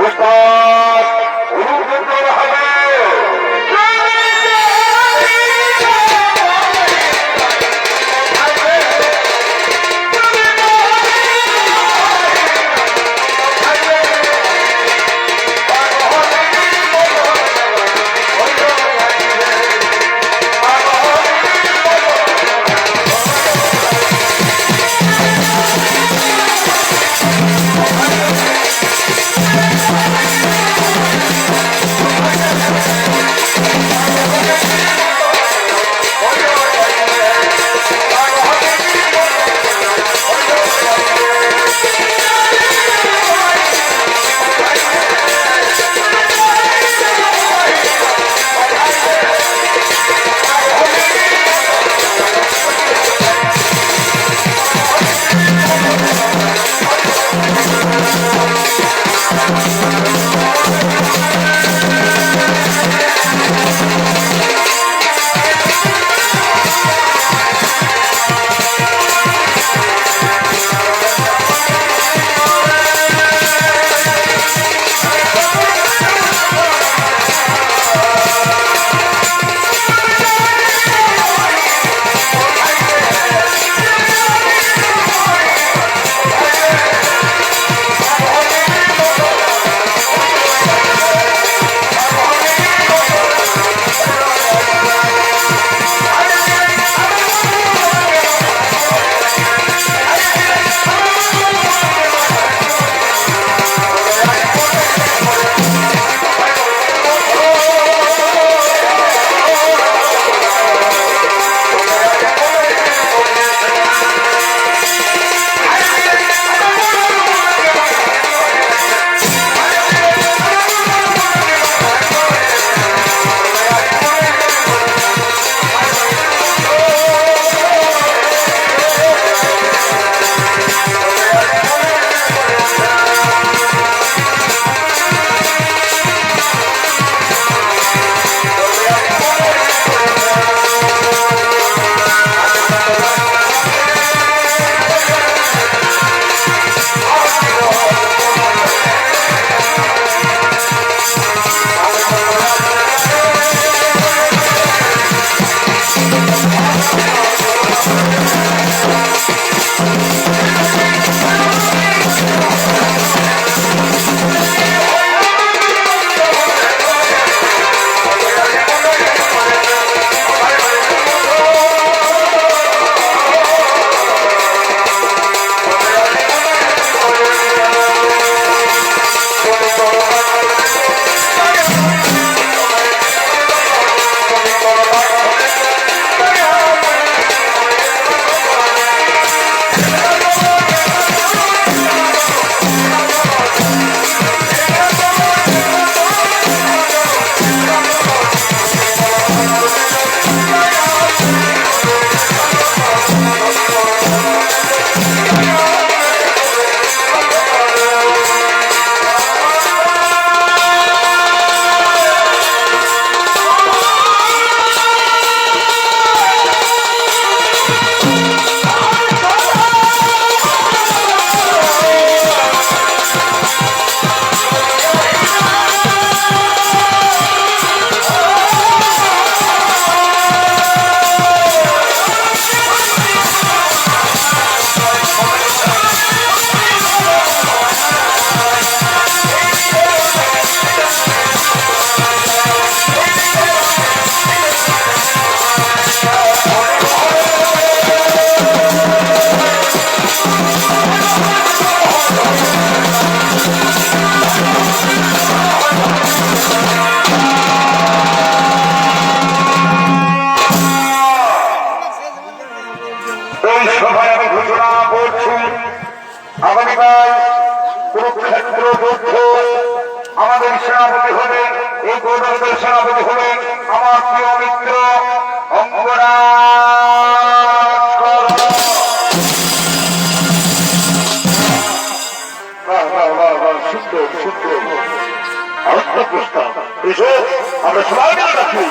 উস্তাদ আমাদের সেনাপতি হলেন এই গৌরবের সেনাপতি হলেন আমার প্রিয় মিত্র। এসো, আমরা সবাই রাখি।